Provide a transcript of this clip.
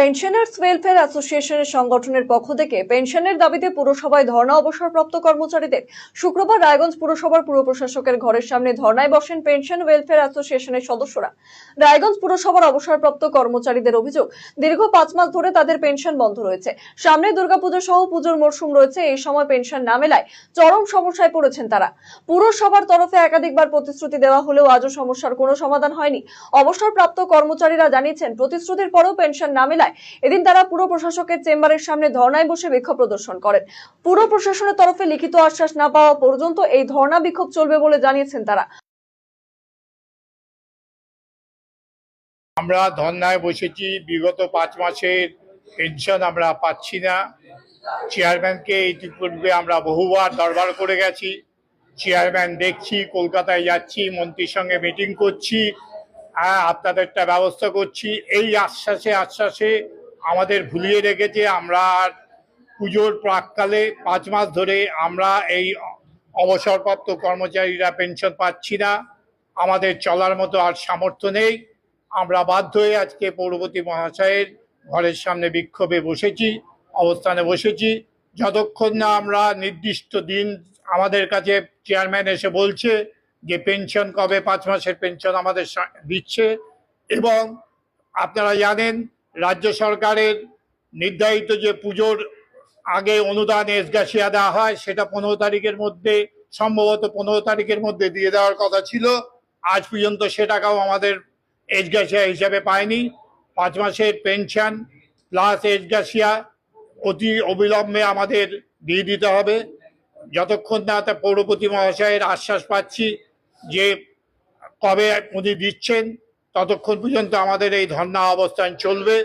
Pensioners welfare অ্যাসোসিয়েশনের সংগঠনের পক্ষ থেকে পেনশনের দাবিতে পুরসভায় ধর্ণা অবসরপ্রাপ্ত কর্মচারীদের শুক্রবার রায়গঞ্জ পুরসভার পুর প্রশাসকের ঘরের সামনে ধর্ণায় বসেন পেনশন ওয়েলফেয়ার অ্যাসোসিয়েশনের সদস্যরা। রায়গঞ্জ পুরসভার অবসরপ্রাপ্ত কর্মচারীদের অভিযোগ, দীর্ঘ পাঁচ মাস ধরে তাদের পেনশন বন্ধ রয়েছে। সামনে দুর্গাপুজো সহ পুজোর মরশুম রয়েছে, এই সময় পেনশন না মেলায় চরম সমস্যায় পড়েছেন তারা। পুরসভার তরফে একাধিকবার প্রতিশ্রুতি দেওয়া হলেও আজও সমস্যার কোনো সমাধান হয়নি। অবসরপ্রাপ্ত কর্মচারীরা জানিয়েছেন, প্রতিশ্রুতির পরেও পেনশন না মেলায় এদিন তারা পুর প্রশাসকের চেম্বারের সামনে ধর্নায় বসে বিক্ষোভ প্রদর্শন করেন। পুর প্রশাসনের তরফে লিখিত আশ্বাস না পাওয়া পর্যন্ত এই ধর্ণা বিক্ষোভ চলবে বলে জানিয়েছেন তারা। আমরা ধর্নায় বসেছি। বিগত পাঁচ মাসের পেনশন আমরা পাচ্ছি না। চেয়ারম্যানকে ইতিপূর্বে আমরা বহুবার দরবার করে গেছি। চেয়ারম্যান দেখছি, কলকাতায় যাচ্ছি, মন্ত্রীর সঙ্গে মিটিং করছি। হ্যাঁ আপনাদেরটা ব্যবস্থা করছি। এই আশ্বাসে আশ্বাসে আমাদের ভুলিয়ে রেখেছে আমরা পুজোর প্রাককালে পাঁচ মাস ধরে আমরা এই অবসরপ্রাপ্ত কর্মচারীরা পেনশন পাচ্ছি না। আমাদের চলার মতো আর সামর্থ্য নেই। আমরা বাধ্য হয়ে আজকে পৌরপতি মহাশয়ের ঘরের সামনে বিক্ষোভে বসেছি, অবস্থানে বসেছি। যতক্ষণ না আমরা নির্দিষ্ট দিন আমাদের কাছে চেয়ারম্যান এসে বলছে যে পেনশন কবে পাঁচ মাসের পেনশন আমাদের দিচ্ছে এবং আপনারা জানেন, রাজ্য সরকারের নির্ধারিত যে পুজোর আগে অনুদান এসগাছিয়া দেওয়া হয়, সেটা পনেরো তারিখের মধ্যে, সম্ভবত পনেরো তারিখের মধ্যে দিয়ে দেওয়ার কথা ছিল। আজ পর্যন্ত সে টাকাও আমাদের এজগাছিয়া হিসাবে পায়নি। পাঁচ মাসের পেনশন প্লাস এজগাছিয়া অতি অবিলম্বে আমাদের দিয়ে দিতে হবে। যতক্ষণ না তা পৌরপতি মহাশয়ের আশ্বাস পাচ্ছি যে কবে উনি দিচ্ছেন ততক্ষণ পর্যন্ত আমাদের এই ধর্না অবস্থান চলবে।